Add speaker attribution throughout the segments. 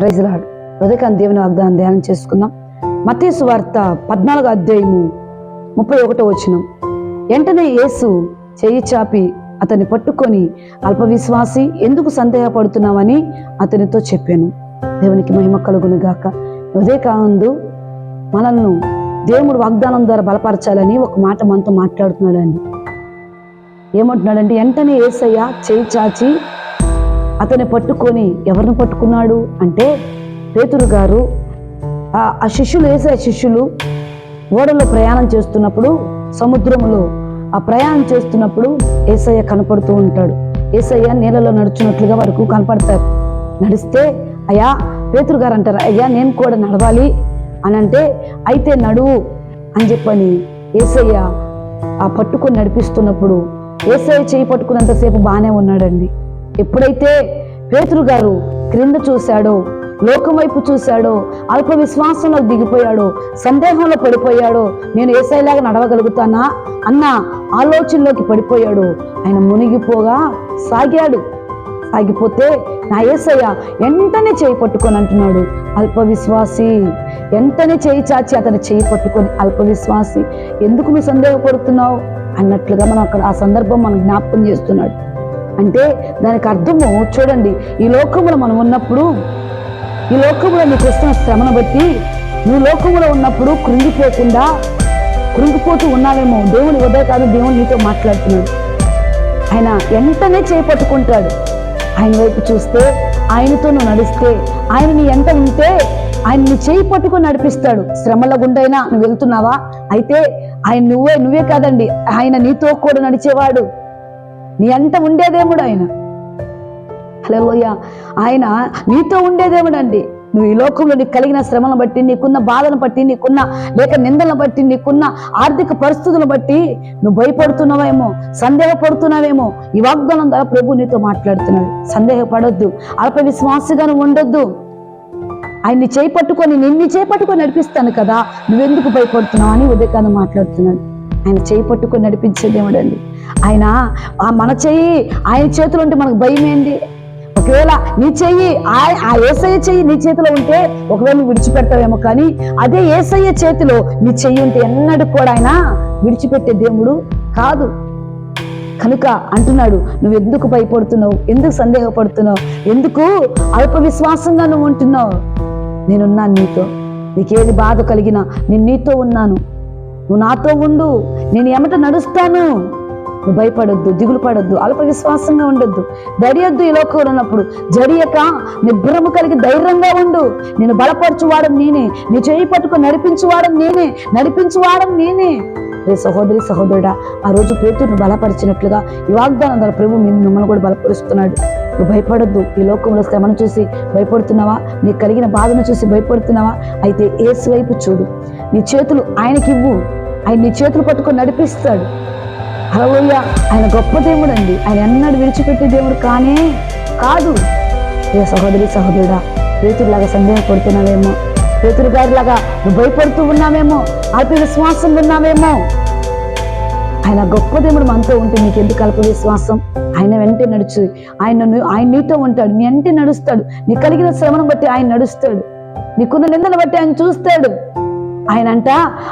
Speaker 1: ప్రైజ్లాడు ఉదయకాంత దేవుని వాగ్దానం ధ్యానం చేసుకుందాం. మతేసు వార్త పద్నాలుగు అధ్యాయము ముప్పై ఒకటో వచ్చిన వెంటనే యేసు చేయి చాపి అతన్ని పట్టుకొని అల్ప విశ్వాసి ఎందుకు సందేహపడుతున్నావని అతనితో చెప్పాను. దేవునికి మహిమ కలుగును గాక. ఉదయకాందు మనల్ని దేవుడు వాగ్దానం ద్వారా బలపరచాలని ఒక మాట మనతో మాట్లాడుతున్నాడండి. ఏమంటున్నాడంటే వెంటనే ఏసయ్య చేయి చాచి అతను పట్టుకొని ఎవరిని పట్టుకున్నాడు అంటే పేతురు గారు ఆ ఆ శిష్యులు వేసే శిష్యులు ఓడలో ప్రయాణం చేస్తున్నప్పుడు సముద్రములో ఆ ప్రయాణం చేస్తున్నప్పుడు ఏసయ్య కనపడుతూ ఉంటాడు. ఏసయ్య నీళ్ళలో నడుచున్నట్లుగా వరకు కనపడతారు. నడిస్తే అయ్యా పేతురు గారు అంటారు అయ్యా నేను కూడా నడవాలి అని అంటే అయితే నడువు అని చెప్పని ఏసయ్య ఆ పట్టుకొని నడిపిస్తున్నప్పుడు ఏసయ్య చేయి పట్టుకున్నంతసేపు బాగానే ఉన్నాడండి. ఎప్పుడైతే పేతురు గారు క్రింద చూశాడో లోకం వైపు చూశాడో అల్ప విశ్వాసంలో దిగిపోయాడో సందేహంలో పడిపోయాడో నేను ఏసైలాగా నడవగలుగుతానా? అన్న ఆలోచనలోకి పడిపోయాడు. ఆయన మునిగిపోగా సాగాడు. సాగిపోతే నా ఏసయ్య వెంటనే చేయి పట్టుకొని అంటున్నాడు. అల్ప విశ్వాసి వెంటనే చేయి చాచి అతని చేయి పట్టుకొని అల్ప విశ్వాసి ఎందుకు నువ్వు సందేహపడుతున్నావు? అన్నట్లుగా మనం అక్కడ ఆ సందర్భం మనం జ్ఞాపకం చేస్తున్నాడు. అంటే దానికి అర్థము చూడండి ఈ లోకంలో మనం ఉన్నప్పుడు ఈ లోకంలో నీకు వస్తున్న శ్రమను బట్టి నువ్వు లోకంలో ఉన్నప్పుడు కృంగిపోకుండా కృంగిపోతూ ఉన్నావేమో. దేవుని ఉదయ కాదు దేవుడు నీతో మాట్లాడుతున్నాడు. ఆయన వెంటనే చేపట్టుకుంటాడు ఆయన వైపు చూస్తే ఆయనతో నువ్వు నడిస్తే ఆయన నీ ఎంత ఉంటే ఆయన నీ చేయి పట్టుకొని నడిపిస్తాడు. శ్రమల గుండైనా నువ్వు వెళ్తున్నావా? అయితే ఆయన నువ్వే నువ్వే కాదండి ఆయన నీతో కూడా నడిచేవాడు. నీ అంత ఉండేదేముడు ఆయన. హలోయ ఆయన నీతో ఉండేదేముడు అండి నువ్వు ఈ లోకంలో నీకు కలిగిన శ్రమను బట్టి నీకున్న బాధను బట్టి నీకున్న లేక నిందలను బట్టి నీకున్న ఆర్థిక పరిస్థితులను బట్టి నువ్వు భయపడుతున్నావేమో సందేహపడుతున్నావేమో ఈ వాగ్దానం ద్వారా ప్రభు నీతో మాట్లాడుతున్నాడు. సందేహపడొద్దు. అల్ప విశ్వాసగా నువ్వు ఉండొద్దు. ఆయన్ని చేపట్టుకొని నిన్ను చేపట్టుకొని నడిపిస్తాను కదా. నువ్వెందుకు భయపడుతున్నావు అని ఉదయకాలం మాట్లాడుతున్నాడు. ఆయన చేయి పట్టుకొని నడిపించేదేముడు అండి. ఆయన మన చెయ్యి ఆయన చేతిలో ఉంటే మనకు భయం ఏంటి? ఒకవేళ నీ చెయ్యి ఆ ఏసయ్య చెయ్యి నీ చేతిలో ఉంటే ఒకవేళ నువ్వు విడిచిపెడతావేమో కానీ అదే ఏసయ్య చేతిలో నీ చెయ్యి ఉంటే ఎన్నడూ కూడా ఆయన విడిచిపెట్టే దేవుడు కాదు. కనుక అంటున్నాడు నువ్వు ఎందుకు భయపడుతున్నావు? ఎందుకు సందేహపడుతున్నావు? ఎందుకు అల్ప విశ్వాసంగా నువ్వు ఉంటున్నావు? నేనున్నాను నీతో. నీకేది బాధ కలిగినా నేను నీతో ఉన్నాను. నువ్వు నాతో ఉండు నేను ఎమట నడుస్తాను. నువ్వు భయపడొద్దు దిగులు పడొద్దు అల్ప విశ్వాసంగా ఉండొద్దు. దడియొద్దు ఈ లోకంలో ఉన్నప్పుడు. జడియక నిబ్బరము కలిగి ధైర్యంగా ఉండు. నేను బలపరచువాడం నేనే నీ చేయి పట్టుకొని నడిపించువాడం నేనే నడిపించువాడం నేనే. రే సహోదరి సహోదరుడా ఆ రోజు పేతురును బలపరిచినట్లుగా ఈ వాగ్దానం ద్వారా ప్రభు నిన్ను మిమ్మల్ని కూడా బలపరుస్తున్నాడు. నువ్వు భయపడొద్దు ఈ లోకంలో శ్రమను చూసి భయపడుతున్నావా? నీకు కలిగిన బాధను చూసి భయపడుతున్నావా? అయితే ఏసు వైపు చూడు. నీ చేతులు ఆయనకి ఇవ్వు ఆయన నీ చేతులు పట్టుకొని నడిపిస్తాడు. హలోయ ఆయన గొప్ప దేవుడు అండి ఆయన ఎన్నడూ విడిచిపెట్టే దేవుడు కానే కాదు. ఏ సహోదరి సహోదరుడా పేతురులాగా సందేహపడుతున్నావేమో పేతుడి గారిలాగా నువ్వు భయపడుతూ ఉన్నావేమో? అల్ప విశ్వాసం ఉన్నావేమో? ఆయన గొప్ప దేవుడు మనతో ఉంటే నీకు ఎందుకు అల్ప విశ్వాసం? ఆయన వెంటే నడుచు. ఆయన ఆయన నీతో ఉంటాడు. నీ వెంటే నడుస్తాడు. నీ కలిగిన శ్రమను బట్టి ఆయన నడుస్తాడు. నీకున్న నిందను బట్టి ఆయన చూస్తాడు. ఆయన అంట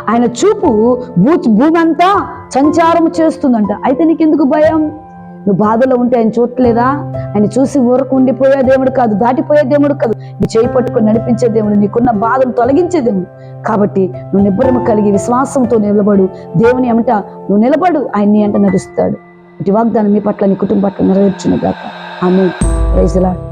Speaker 1: ఆయన చూపు భూ భూమంతా సంచారం చేస్తుందంట. అయితే నీకెందుకు భయం? నువ్వు బాధలో ఉంటే ఆయన చూడలేదా ఆయన చూసి ఊరకు ఉండిపోయే దేవుడు కాదు దాటిపోయే దేవుడు కాదు. నీ చేయి పట్టుకొని నడిపించే దేవుడు నీకున్న బాధను తొలగించే దేవుడు. కాబట్టి నువ్వు నిబ్బరము కలిగి విశ్వాసంతో నిలబడు. దేవుని ఏమంట నువ్వు నిలబడు ఆయన నీ అంట నడుస్తాడు. ఇటు వాగ్దానం మీ పట్ల నీ కుటుంబం పట్ల నెరవేర్చును గాక. ఆమె ప్రైజ్లాడు